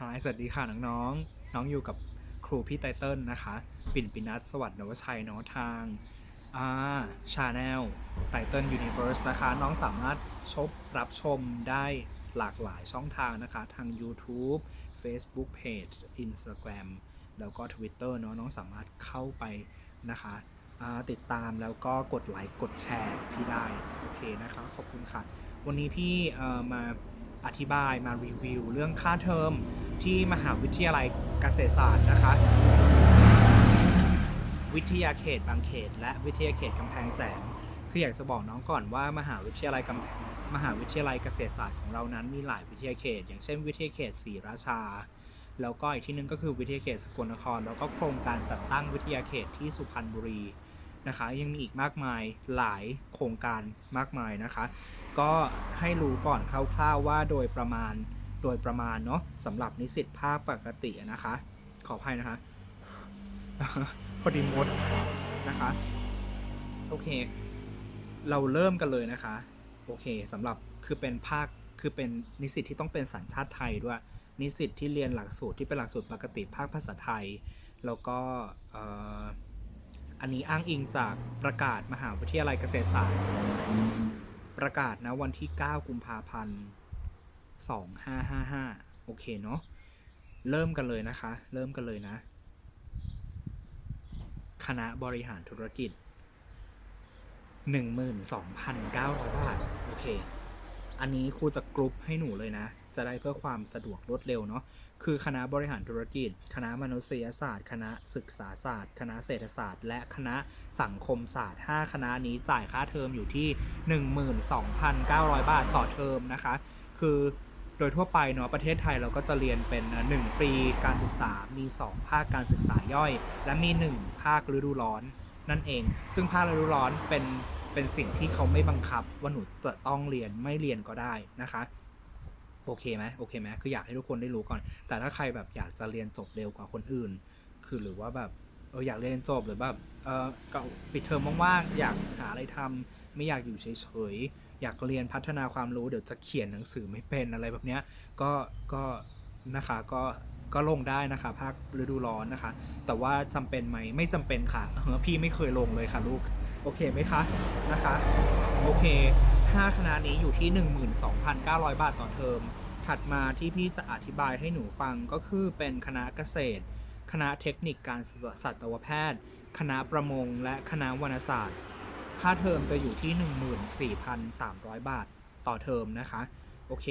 ฮายสวัสดีค่ะน้องๆ น้องอยู่กับครูพี่ไตเติ้ลนะคะ ปิ่นปินัทสวัสดิ์นวชัยเนาะทางอ่าชาแนลไตเติ้ลยูนิเว r ร์สนะคะ น้องสามารถชบรับชมได้หลากหลายช่องทางนะคะ ทาง YouTube Facebook Page Instagram แล้วก็ Twitter เนาะน้องสามารถเข้าไปนะคะติดตามแล้วก็กดไลค์กดแชร์พี่ได้ โอเคนะคะ ขอบคุณค่ะ วันนี้พี่เอ่อมา อธิบายมารีวิว เรื่องค่าเทอมที่มหาวิทยาลัยเกษตรศาสตร์นะคะ วิทยาเขตบางเขต และวิทยาเขตกำแพงแสน คืออยากจะบอกน้องก่อนว่ามหาวิทยาลัยกำแพงมหาวิทยาลัยเกษตรศาสตร์ของเรานั้นมีหลายวิทยาเขต อย่างเช่น วิทยาเขตศรีราชา แล้วก็อีกที่หนึงก็คือวิทยาเขตสกลนคร แล้วก็โครงการจัดตั้งวิทยาเขตที่สุพรรณบุรี นะคะ ยังมีอีกมากมายหลายโครงการมากมายนะคะ ก็ให้รู้ก่อนคร่าวๆว่าโดยประมาณโดยประมาณเนาะสำหรับนิสิตภาคปกตินะคะ ขออภัยนะคะพอดีมดนะคะโอเค เราเริ่มกันเลยนะคะโอเคสำหรับคือเป็นภาคคือเป็นนิสิตที่ต้องเป็นสัญชาติไทยด้วยนิสิตที่เรียนหลักสูตรที่เป็นหลักสูตรปกติภาคภาษาไทย แล้วก็ อันนี้อ้างอิงจากประกาศมหาวิทยาลัยเกษตรศาสตร์ ประกาศนะวันที่ 9 กุมภาพันธ์2555 โอเคเนาะ เริ่มกันเลยนะคะ เริ่มกันเลยนะ คณะบริหารธุรกิจ 12,900 บาท โอเค อันนี้ครูจะกรุ๊ปให้หนูเลยนะ จะได้เพื่อความสะดวกรวดเร็วเนาะคือคณะบริหารธุรกิจ คณะมนุษยศาสตร์ คณะศึกษาศาสตร์ คณะเศรษฐศาสตร์ และคณะสังคมศาสตร์ 5 คณะนี้จ่ายค่าเทอมอยู่ที่ 12,900 บาทต่อเทอมนะคะ คือโดยทั่วไปเนาะประเทศไทยเราก็จะเรียนเป็น 1 ปีการศึกษา มี 2 ภาคการศึกษาย่อย และมี 1 ภาคฤดูร้อนนั่นเอง ซึ่งภาคฤดูร้อนเป็น เป็นสิ่งที่เขาไม่บังคับว่าหนูจะต้องเรียนไม่เรียนก็ได้นะคะโอเคไหมโอเคไหมคืออยากให้ทุกคนได้รู้ก่อน แต่ถ้าใครแบบอยากจะเรียนจบเร็วกว่าคนอื่น คือหรือว่าแบบเอออยากเรียนจบหรือแบบเออก็ปิดเทอมว่างๆอยากหาอะไรทำไม่อยากอยู่เฉยๆอยากเรียนพัฒนาความรู้เดี๋ยวจะเขียนหนังสือไม่เป็นอะไรแบบเนี้ยก็ก็นะคะก็ก็ลงได้นะคะภาคฤดูร้อนนะคะ แต่ว่าจำเป็นไหมไม่จำเป็นค่ะเออพี่ไม่เคยลงเลยค่ะลูก โอเคไหมคะนะคะ โอเค 5 คณะนี้อยู่ที่ 12,900 บาทต่อเทอม ถัดมาที่พี่จะอธิบายให้หนูฟังก็คือเป็นคณะเกษตร คณะเทคนิคการสัตวแพทย์ คณะประมง และคณะวรรณศาสตร์ ค่าเทอมจะอยู่ที่ 14,300 บาทต่อเทอมนะคะ โอเค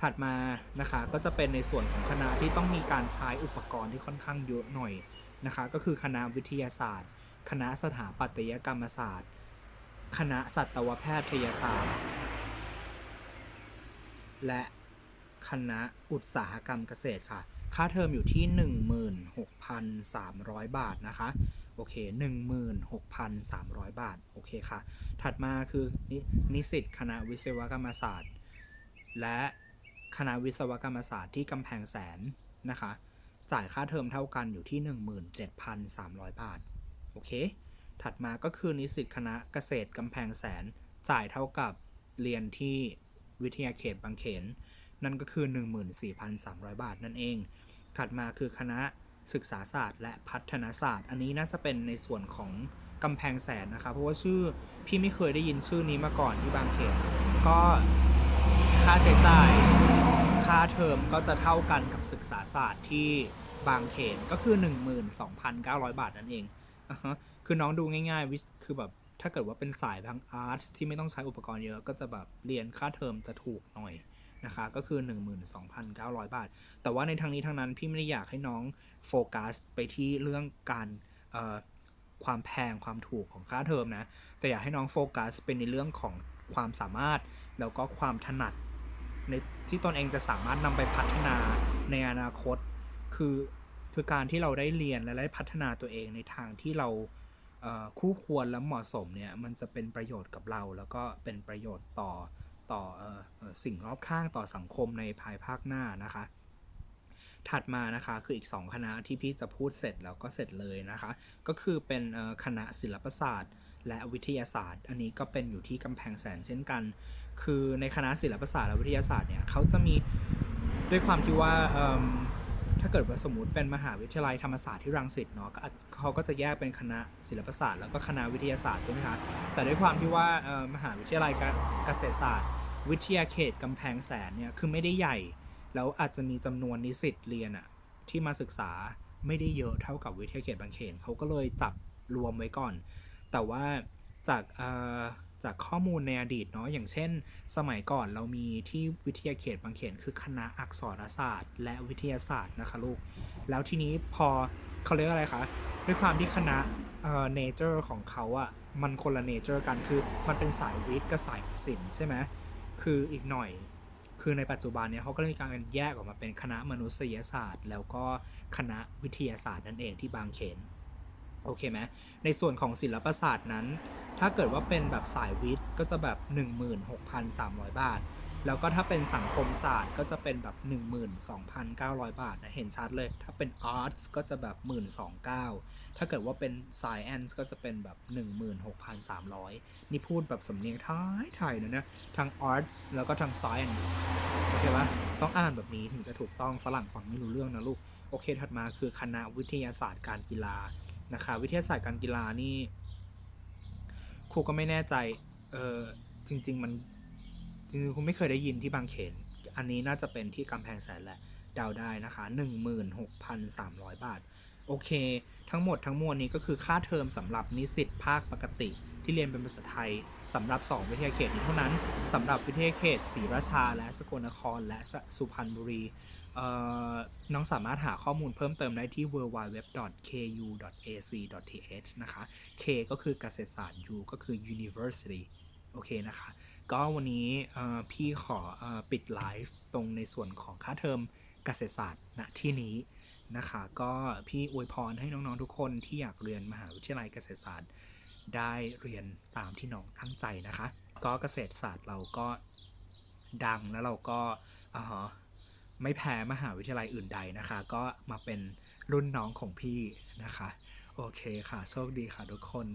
ถัดมานะคะก็จะเป็นในส่วนของคณะที่ต้องมีการใช้อุปกรณ์ที่ค่อนข้างเยอะหน่อยนะคะ ก็คือคณะวิทยาศาสตร์ คณะสถาปัตยกรรมศาสตร์ คณะสัตวแพทยศาสตร์ และคณะอุตสาหกรรมเกษตรค่ะ ค่าเทอมอยู่ที่ 16,300 บาทนะคะ โอเค 16,300 บาท โอเคค่ะ ถัดมาคือนินิสิตคณะวิศวกรรมศาสตร์ และคณะวิศวกรรมศาสตร์ที่กำแพงแสนนะคะ จ่ายค่าเทอมเท่ากันอยู่ที่ 17,300 บาท โอเค ถัดมาก็คือนิสิตคณะเกษตรกำแพงแสนจ่ายเท่ากับเรียนที่วิทยาเขตบางเขน นั่นก็คือ 14,300 บาทนั่นเอง ถัดมาคือคณะศึกษาศาสตร์และพัฒนาศาสตร์ อันนี้น่าจะเป็นในส่วนของกำแพงแสนนะคะเพราะว่าชื่อพี่ไม่เคยได้ยินชื่อนี้มาก่อนที่บางเขน ก็ค่าใช้จ่าย ค่าเทอมก็จะเท่ากันกับศึกษาศาสตร์ที่บางเขนก็คือ 12,900 บาทนั่นเอง อ่าฮะคือน้องดูง่ายๆวิคือแบบถ้าเกิดว่าเป็นสายทางอาร์ตที่ไม่ต้องใช้อุปกรณ์เยอะ ก็จะแบบเรียนค่าเทอมจะถูกหน่อยนะคะก็คือ 12,900 บาท แต่ว่าในทางนี้ทางนั้นพี่ไม่ได้อยากให้น้องโฟกัสไปที่เรื่องการความแพงความถูกของค่าเทอมนะ แต่อยากให้น้องโฟกัสเป็นในเรื่องของความสามารถแล้วก็ความถนัดในที่ตนเองจะสามารถนำไปพัฒนาในอนาคต คือ คือการที่เราได้เรียนและได้พัฒนาตัวเองในทางที่เราคู่ควรและเหมาะสมเนี่ยมันจะเป็นประโยชน์กับเรา แล้วก็เป็นประโยชน์ต่อต่ออสิ่งรอบข้างต่อสังคมในภายภาคหน้านะคะ ถัดมานะคะคืออีก 2 คณะที่พี่จะพูดเสร็จแล้วก็เสร็จเลยนะคะ ก็คือเป็นคณะศิลปศาสตร์ และวิทยาศาสตร์ อันนี้ก็เป็นอยู่ที่กำแพงแสนเช่นกัน คือในคณะศิลปศาสตร์และวิทยาศาสตร์เนี่ยเขาจะมีด้วยความที่ว่า ถ้าเกิดว่าสมมติเป็นมหาวิทยาลัยธรรมศาสตร์ที่รังสิตเนาะก็เขาก็จะแยกเป็นคณะศิลปศาสตร์แล้วก็คณะวิทยาศาสตร์ใช่ไหมคะแต่ด้วยความที่ว่ามหาวิทยาลัยเกษตรศาสตร์ วิทยาเขตกำแพงแสนเนี่ยคือไม่ได้ใหญ่ แล้วอาจจะมีจำนวนนิสิตเรียนอะที่มาศึกษาไม่ได้เยอะเท่ากับวิทยาเขตบางเขนเขาก็เลยจับรวมไว้ก่อน แต่ว่าจากอ จากข้อมูลในอดีตเนาะอย่างเช่น สมัยก่อนเรามีที่วิทยาเขตบางเขนคือคณะอักษรศาสตร์ และวิทยาศาสตร์นะคะลูก แล้วทีนี้พอเขาเรียกอะไรคะด้วยความที่คณะเอ่อเนเจอร์ของเขาอะมันคนละเนเจอร์กันคือมันเป็นสายวิทย์กับสายศิลป์ใช่ไหมคืออีกหน่อยคือในปัจจุบันเนี่ยเขาก็เลยมีการแยกออกมาเป็นคณะมนุษยศาสตร์ แล้วก็คณะวิทยาศาสตร์นั่นเองที่บางเขน โอเคไหมในส่วนของศิลปศาสตร์นั้น ถ้าเกิดว่าเป็นแบบสายวิทย์ก็จะแบบ 16,300 บาท แล้วก็ถ้าเป็นสังคมศาสตร์ก็จะเป็นแบบ 12,900 บาทนะเห็นชัดเลย ถ้าเป็น Arts ก็จะแบบ12,900ถ้าเกิดว่าเป็น Science ก็จะเป็นแบบ 16,300 นี่พูดแบบสำเนียงไทยไทยนะเนี่ยทั้ง Arts แล้วก็ทั้ง Science โอเคปะต้องอ่านแบบนี้ถึงจะถูกต้องฝรั่งฟังไม่รู้เรื่องนะลูกโอเคถัดมาคือคณะวิทยาศาสตร์การกีฬา นะคะ วิทยาศาสตร์การกีฬานี่ครูก็ไม่แน่ใจเออจริง ๆ มันจริงๆครูไม่เคยได้ยินที่บางเขน อันนี้น่าจะเป็นที่กำแพงแสนแหละเดาได้นะคะ 16,300 บาท โอเค ทั้งหมดทั้งมวลนี้ก็คือค่าเทอมสำหรับนิสิตภาคปกติ ที่เรียนเป็นภาษาไทยสำหรับ 2 วิทยาเขตนี้เท่านั้นสำหรับวิทยาเขตศรีราชา และสกลนคร และสุพรรณบุรีน้องสามารถหาข้อมูลเพิ่มเติมได้ที่ www.ku.ac.th นะคะ K ก็คือเกษตรศาสตร์ U ก็คือ University โอเคนะคะ ก็วันนี้พี่ขออปิดไลฟ์ตรงในส่วนของค่าเทอมเกษตรศาสตร์ณที่นี้ นะคะ ก็พี่อวยพรให้น้องๆทุกคนที่อยากเรียนมหาวิทยาลัยเกษตรศาสตร์ ได้เรียนตามที่น้องตั้งใจนะคะ ก็เกษตรศาสตร์เราก็ดังแล้วเราก็อ๋อไม่แพ้มหาวิทยาลัยอื่นใดนะคะ ก็มาเป็นรุ่นน้องของพี่นะคะ โอเคค่ะ โชคดีค่ะทุกคน